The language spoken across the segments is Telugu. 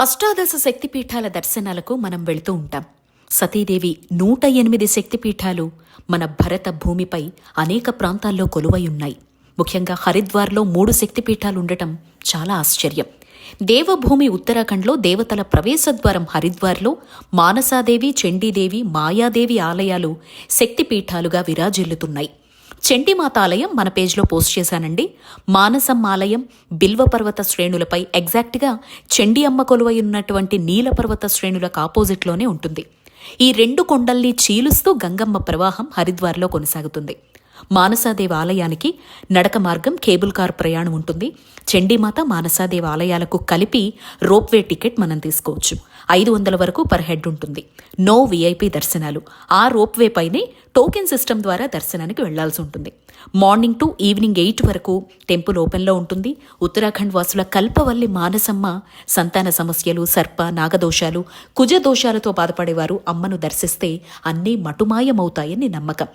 అష్టాదశ శక్తిపీఠాల దర్శనాలకు మనం వెళుతూ ఉంటాం. సతీదేవి నూట ఎనిమిది శక్తిపీఠాలు మన భరత భూమిపై అనేక ప్రాంతాల్లో కొలువై ఉన్నాయి. ముఖ్యంగా హరిద్వార్లో మూడు శక్తిపీఠాలు ఉండటం చాలా ఆశ్చర్యం. దేవభూమి ఉత్తరాఖండ్లో దేవతల ప్రవేశద్వారం హరిద్వార్లో మానసాదేవి చండీదేవి మాయాదేవి ఆలయాలు శక్తిపీఠాలుగా విరాజిల్లుతున్నాయి. చండీమాత ఆలయం మన పేజ్లో పోస్ట్ చేశానండి. మానసమ్మాలయం ఆలయం బిల్వపర్వత శ్రేణులపై ఎగ్జాక్ట్గా చండీ అమ్మ కొలువై ఉన్నటువంటి నీలపర్వత శ్రేణులకు ఆపోజిట్లోనే ఉంటుంది. ఈ రెండు కొండల్ని చీలుస్తూ గంగమ్మ ప్రవాహం హరిద్వార్లో కొనసాగుతుంది. మానసాదేవి ఆలయానికి నడక మార్గం కేబుల్ కార్ ప్రయాణం ఉంటుంది. చండీమాత మానసాదేవి ఆలయాలకు కలిపి రోప్వే టికెట్ మనం తీసుకోవచ్చు. ఐదు వందల వరకు పర్ హెడ్ ఉంటుంది. నో విఐపి దర్శనాలు. ఆ రోప్వే పైనే టోకెన్ సిస్టమ్ ద్వారా దర్శనానికి వెళ్ళాల్సి ఉంటుంది. మార్నింగ్ టు ఈవినింగ్ ఎయిట్ వరకు టెంపుల్ ఓపెన్లో ఉంటుంది. ఉత్తరాఖండ్ వాసుల కల్పవల్లి మానసమ్మ సంతాన సమస్యలు సర్ప నాగదోషాలు కుజ దోషాలతో బాధపడేవారు అమ్మను దర్శిస్తే అన్నీ మటుమాయమవుతాయని నమ్మకం.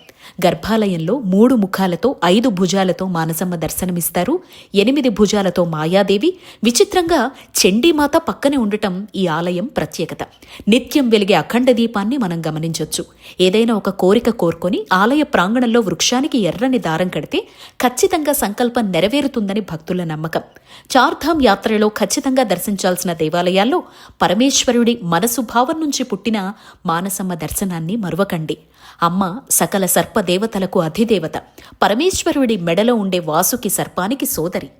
గర్భాలయంలో మూడు ముఖాలతో ఐదు భుజాలతో మానసమ్మ దర్శనమిస్తారు. ఎనిమిది భుజాలతో మాయాదేవి. విచిత్రంగా చండీమాత పక్కనే ఉండటం ఈ ఆలయం ప్రత్యేకత. నిత్యం వెలిగే అఖండ దీపాన్ని మనం గమనించవచ్చు ఏదైనా ఒక కోరిక కోరుకొని ఆలయ ప్రాంగణంలో వృక్షానికి ఎర్రని దారం కడితే ఖచ్చితంగా సంకల్పం నెరవేరుతుందని భక్తుల నమ్మకం. చార్ధామ్ యాత్రలో ఖచ్చితంగా దర్శించాల్సిన దేవాలయాల్లో పరమేశ్వరుడి మనసు భావం నుంచి పుట్టిన మానసమ్మ దర్శనాన్ని మరువకండి. అమ్మ సకల సర్ప దేవతలకు అధిదేవత. పరమేశ్వరుడి మెడలో ఉండే వాసుకి సర్పానికి సోదరి.